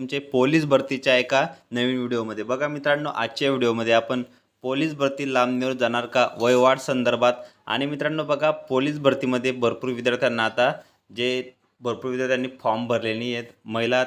तुमचे पोलीस भरतीच्या एका नवीन व्हिडिओमध्ये. बघा मित्रांनो आजच्या व्हिडिओमध्ये आपण पोलीस भरती लांबणीवर जाणार का वयवाढ संदर्भात? आणि मित्रांनो बघा पोलीस भरतीमध्ये भरपूर विद्यार्थ्यांना आता जे भरपूर विद्यार्थ्यांनी फॉर्म भरलेले आहेत. महिला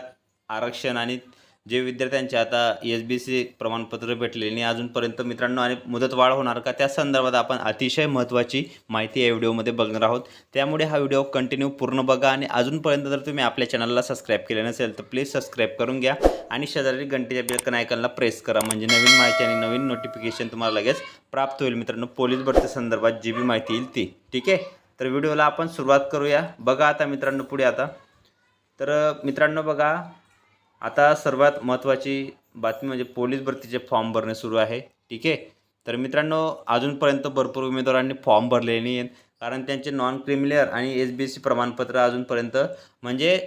आरक्षण आणि जे विद्यार्थ्यांचे आता एस बी सी प्रमाणपत्र भेटलेले आणि अजूनपर्यंत मित्रांनो आणि मुदतवाढ होणार का त्या संदर्भात आपण अतिशय महत्त्वाची माहिती या व्हिडिओमध्ये बघणार आहोत. त्यामुळे हा व्हिडिओ कंटिन्यू पूर्ण बघा आणि अजूनपर्यंत जर तुम्ही आपल्या चॅनलला सबस्क्राईब केले नसेल तर प्लीज सबस्क्राईब करून घ्या आणि शेजारी घंटेच्या बेलकन आयकनला प्रेस करा. म्हणजे नवीन माहिती आणि नवीन नोटिफिकेशन तुम्हाला लगेच प्राप्त होईल मित्रांनो. पोलीस भरती संदर्भात जी बी माहिती येईल ती. ठीक आहे? तर व्हिडिओला आपण सुरुवात करूया. बघा आता मित्रांनो पुढे आता. तर मित्रांनो बघा आता सर्वात महत्त्वाची बातमी म्हणजे पोलीस भरतीचे फॉर्म भरणे सुरू आहे ठीक आहे? तर मित्रांनो अजूनपर्यंत भरपूर उमेदवारांनी फॉर्म भरलेले नाही आहेत कारण त्यांचे नॉन क्रिमिलियर आणि एस बी सी प्रमाणपत्र अजूनपर्यंत म्हणजे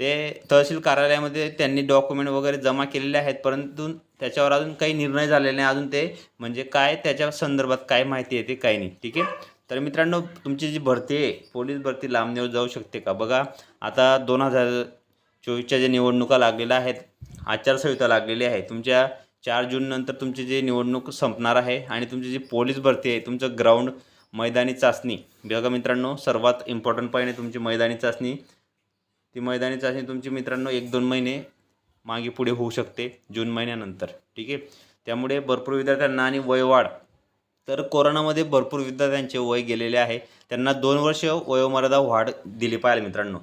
ते तहसील कार्यालयामध्ये त्यांनी डॉक्युमेंट वगैरे जमा केलेले आहेत परंतु त्याच्यावर अजून काही निर्णय झालेले नाही. अजून ते म्हणजे काय त्याच्या संदर्भात काय माहिती येते काय नाही ठीक आहे? तर मित्रांनो तुमची जी भरती आहे पोलीस भरती लांबणीवर जाऊ शकते का? बघा आता दोन हजार चोवीसच्या जे निवडणुका लागलेल्या आहेत आचारसंहिता लागलेली आहे तुमच्या चार जूननंतर तुमची जी निवडणूक संपणार आहे आणि तुमची जी पोलीस भरती आहे तुमचं ग्राउंड मैदानी चाचणी. बघा मित्रांनो सर्वात इम्पॉर्टंट पॉईंट आहे तुमची मैदानी चाचणी. ती मैदानी चाचणी तुमची मित्रांनो एक दोन महिने मागे पुढे होऊ शकते जून महिन्यानंतर. ठीक आहे? त्यामुळे भरपूर विद्यार्थ्यांना आणि वयवाढ. तर कोरोनामध्ये भरपूर विद्यार्थ्यांचे वय गेलेले आहे. त्यांना दोन वर्ष वयोमर्यादा वाढ दिली पाहिजे मित्रांनो.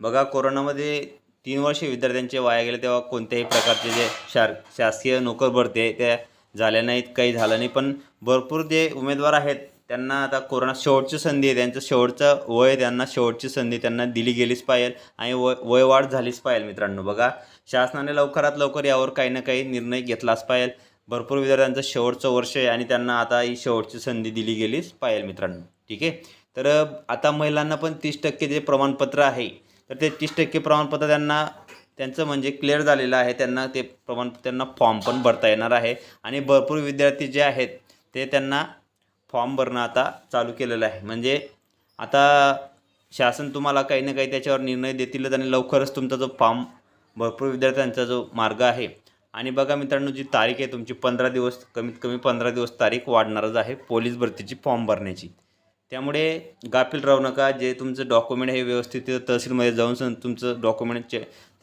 बघा कोरोनामध्ये तीन वर्ष विद्यार्थ्यांचे वाया गेले तेव्हा कोणत्याही प्रकारचे जे शार शासकीय नोकर भरते त्या झाल्या नाहीत काही झालं नाही. पण भरपूर जे उमेदवार आहेत त्यांना आता कोरोना शेवटची संधी आहे. त्यांचं शेवटचं वय त्यांना शेवटची संधी त्यांना दिली गेलीच पाहिजे आणि वय वयवाढ झालीच पाहिजे मित्रांनो. बघा शासनाने लवकरात लवकर यावर काही ना काही निर्णय घेतलाच पाहिजे. भरपूर विद्यार्थ्यांचं शेवटचं वर्ष आहे आणि त्यांना आता ही शेवटची संधी दिली गेलीच पाहिजे मित्रांनो. ठीक आहे? तर आता महिलांना पण तीस टक्के जे प्रमाणपत्र आहे तर ते तीस टक्के प्रमाणपत्र त्यांना त्यांचं म्हणजे क्लिअर झालेलं आहे. त्यांना ते प्रमाण त्यांना फॉर्म पण भरता येणार आहे. आणि भरपूर विद्यार्थी जे आहेत ते त्यांना फॉर्म भरणं आता चालू केलेलं आहे. म्हणजे आता शासन तुम्हाला काही ना काही त्याच्यावर निर्णय देतीलच आणि लवकरच तुमचा जो फॉर्म भरपूर विद्यार्थ्यांचा जो मार्ग आहे. आणि बघा मित्रांनो जी तारीख आहे तुमची पंधरा दिवस कमीत कमी पंधरा दिवस तारीख वाढणारच आहे पोलीस भरतीची फॉर्म भरण्याची. त्यामुळे गाफील राहू नका जे तुमचं डॉक्युमेंट हे व्यवस्थित तिथं तहसीलमध्ये जाऊन सन तुमचं डॉक्युमेंटचे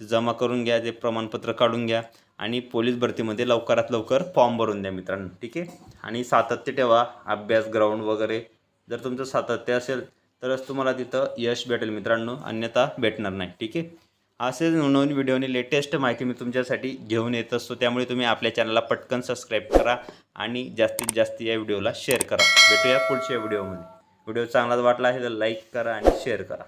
जमा करून घ्या ते प्रमाणपत्र काढून घ्या आणि पोलीस भरतीमध्ये लवकरात लवकर फॉर्म भरून द्या मित्रांनो ठीक आहे? आणि सातत्य ठेवा अभ्यास ग्राउंड वगैरे. जर तुमचं सातत्य असेल तरच तुम्हाला तिथं यश भेटेल मित्रांनो अन्यथा भेटणार नाही ठीक आहे? असेच नवनवीन व्हिडिओने लेटेस्ट माहिती मी तुमच्यासाठी घेऊन येत असतो. त्यामुळे तुम्ही आपल्या चॅनलला पटकन सबस्क्राईब करा आणि जास्तीत जास्त या व्हिडिओला शेअर करा. भेटूया पुढच्या व्हिडिओमध्ये. व्हिडिओ चांगलाच वाटला आहे तर लाईक करा आणि शेअर करा.